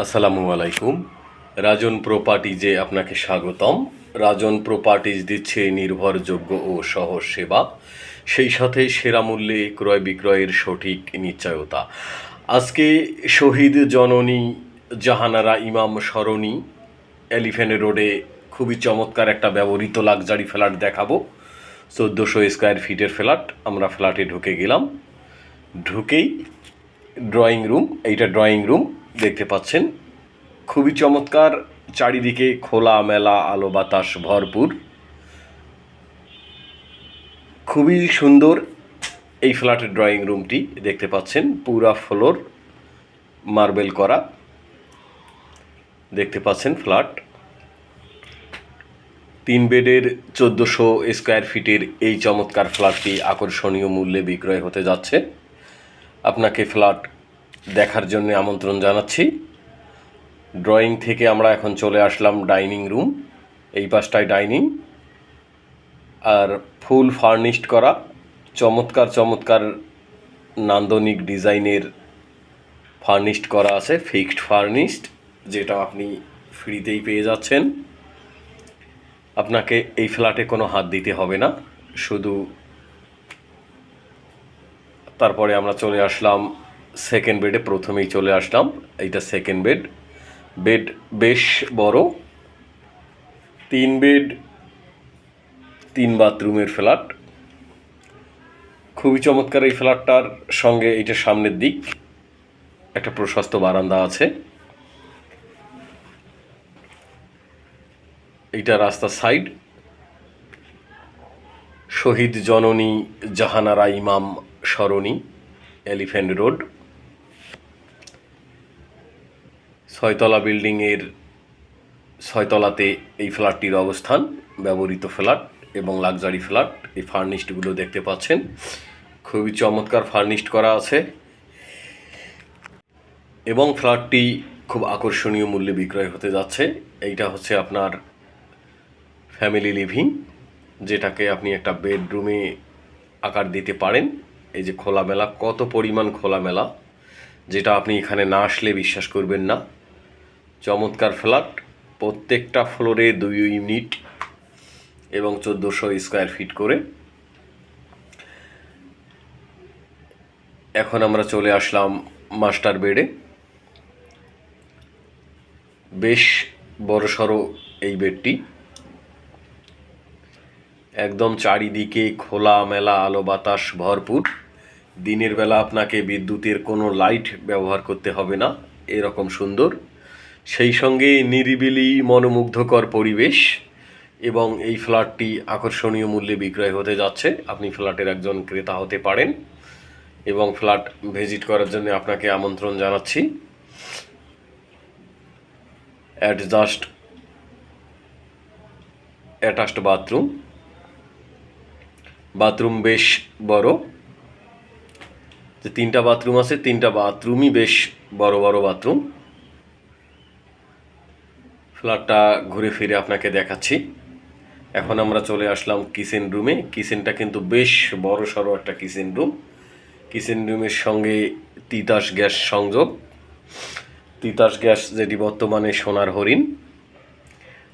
আসসালামু আলাইকুম। রাজন প্রপার্টিজে আপনাকে স্বাগতম। রাজন প্রপার্টিজ দিচ্ছে নির্ভরযোগ্য ও সহজ সেবা। সেই সাথে সেরা মূল্যে ক্রয় বিক্রয়ের সঠিক নিশ্চয়তা। আজকে শহীদ জননী জাহানারা ইমাম সরণী এলিফেন্ট রোডে খুবই চমৎকার একটা ব্যবহৃত লাক্সারি ফ্ল্যাট দেখাবো। চোদ্দোশো স্কোয়ার ফিটের ফ্ল্যাট, আমরা ফ্ল্যাটে ঢুকে গেলাম। ঢুকেই ড্রয়িং রুম এইটা ড্রয়িং রুম দেখতে পাচ্ছেন। খুবই চমৎকার, চারিদিকে খোলা মেলা, আলো বাতাস ভরপুর। খুবই সুন্দর এই ফ্ল্যাটের ড্রয়িং রুমটি দেখতে পাচ্ছেন, পুরা ফ্লোর মার্বেল করা। দেখতে পাচ্ছেন ফ্ল্যাট। তিন বেডের চোদ্দোশো স্কোয়ার ফিটের এই চমৎকার ফ্ল্যাটটি আকর্ষণীয় মূল্যে বিক্রয় হতে যাচ্ছে। আপনাকে ফ্ল্যাট দেখার জন্য আমন্ত্রণ জানাচ্ছি। ড্রয়িং থেকে আমরা এখন চলে আসলাম ডাইনিং রুম এই পাশটায় ডাইনিং আর ফুল ফার্নিশড করা, চমৎকার চমৎকার নান্দনিক ডিজাইনের ফার্নিশড করা আছে ফিক্সড ফার্নিশড যেটা আপনি ফ্রিতেই পেয়ে যাচ্ছেন। আপনাকে এই ফ্ল্যাটে কোনো হাত দিতে হবে না, শুধু তারপরে আমরা চলে আসলাম সেকেন্ড বেডে প্রথমেই চলে আসলাম। এইটা সেকেন্ড বেড বেড বেশ বড়। তিন বেড তিন বাথরুমের ফ্ল্যাট খুবই চমৎকার এই ফ্ল্যাটটার সঙ্গে এইটা সামনের দিক। একটা প্রশস্ত বারান্দা আছে। এইটা রাস্তার সাইড শহীদ জননী জাহানারা ইমাম সরণি, এলিফ্যান্ট রোড। ছয়তলা বিল্ডিংয়ের ছয়তলাতে এই ফ্ল্যাটটির অবস্থান, ব্যবহৃত ফ্ল্যাট এবং লাক্সারি ফ্ল্যাট। এই ফার্নিশডগুলো দেখতে পাচ্ছেন। খুবই চমৎকার ফার্নিশড করা আছে। এবং ফ্ল্যাটটি খুব আকর্ষণীয় মূল্যে বিক্রয় হতে যাচ্ছে। এইটা হচ্ছে আপনার ফ্যামিলি লিভিং, যেটাকে আপনি একটা বেডরুমে আকার দিতে পারেন। এই যে খোলামেলা, কত পরিমাণ খোলামেলা, যেটা আপনি এখানে না আসলে বিশ্বাস করবেন না। চমৎকার ফ্ল্যাট, প্রত্যেকটা ফ্লোরে দুই ইউনিট এবং চোদ্দোশো স্কোয়ার ফিট করে। এখন আমরা চলে আসলাম মাস্টার বেডে। বেশ বড়সড় এই বেডটি। একদম চারিদিকে খোলা মেলা আলো বাতাস ভরপুর। দিনের বেলা আপনাকে বিদ্যুতের কোনো লাইট ব্যবহার করতে হবে না, এরকম সুন্দর। সেই সঙ্গে নিরিবিলি মনোমুগ্ধকর পরিবেশ এবং এই ফ্ল্যাটটি আকর্ষণীয় মূল্যে বিক্রয় হতে যাচ্ছে। আপনি ফ্ল্যাটের একজন ক্রেতা হতে পারেন এবং ফ্ল্যাট ভিজিট করার জন্য আপনাকে আমন্ত্রণ জানাচ্ছি। Adjust attached bathroom. বাথরুম বেশ বড়। যে তিনটা বাথরুম আছে, তিনটা বাথরুমই বেশ বড় বড় বাথরুম। ফ্ল্যাটটা ঘুরে ফিরে আপনাকে দেখাচ্ছি। এখন আমরা চলে আসলাম কিচেন রুমে। কিচেনটা কিন্তু বেশ বড় সড়ো একটা কিচেন রুম। কিচেন রুমের সঙ্গে তিতাস গ্যাস সংযোগ। তিতাস গ্যাস যেটি বর্তমানে সোনার হরিণ।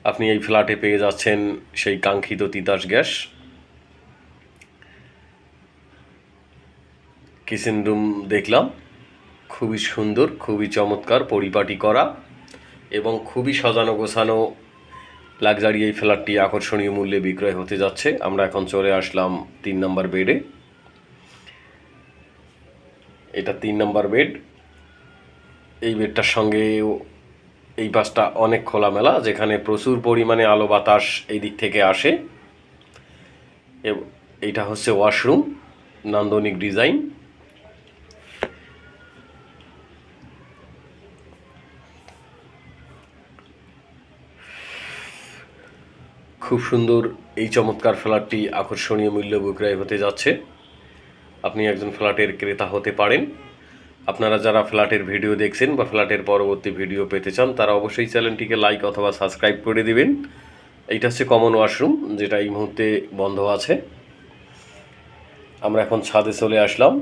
আপনি এই ফ্ল্যাটে পেয়ে যাচ্ছেন সেই কাঙ্ক্ষিত তিতাস গ্যাস। কিচেন রুম দেখলাম। খুবই সুন্দর, খুবই চমৎকার পরিপাটি করা। এবং খুবই সাজানো গোছানো লাক্সারি এই ফ্ল্যাটটি আকর্ষণীয় মূল্যে বিক্রয় হতে যাচ্ছে। আমরা এখন চলে আসলাম তিন নম্বর বেডে। এটা তিন নম্বর বেড। এই বেডটার সঙ্গে এই পাশটা অনেক খোলামেলা, যেখানে প্রচুর পরিমাণে আলো বাতাস এই দিক থেকে আসে। এইটা হচ্ছে ওয়াশরুম, নান্দনিক ডিজাইন। খুব সুন্দর এই চমৎকার ফ্ল্যাটটি আকর্ষণীয় মূল্য বিক্রয় হতে যাচ্ছে। আপনি একজন ফ্ল্যাটের ক্রেতা হতে পারেন। আপনারা যারা ফ্ল্যাটের ভিডিও দেখছেন বা ফ্ল্যাটের পরবর্তী ভিডিও পেতে চান, তারা অবশ্যই চ্যানেলটিকে লাইক অথবা সাবস্ক্রাইব করে দিবেন। এইটা হচ্ছে কমন ওয়াশরুম যেটা এই মুহূর্তে বন্ধ আছে। আমরা এখন ছাদে চলে আসলাম।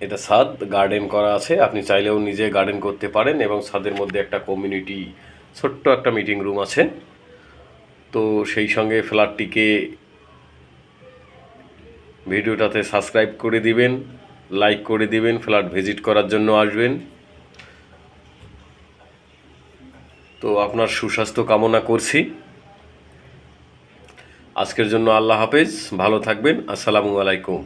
এটা ছাদ গার্ডেন করা আছে। আপনি চাইলেও নিজে গার্ডেন করতে পারেন এবং ছাদের মধ্যে একটা কমিউনিটি ছোট্ট একটা মিটিং রুম আছে। তো সেই সঙ্গে ফ্ল্যাটটিকে ভিডিওটাতে সাবস্ক্রাইব করে দিবেন, লাইক করে দিবেন, ফ্ল্যাট ভিজিট করার জন্য আসবেন। তো আপনার সুস্বাস্থ্য কামনা করছি। আজকের জন্য আল্লাহ হাফেজ, ভালো থাকবেন, আসসালামু আলাইকুম।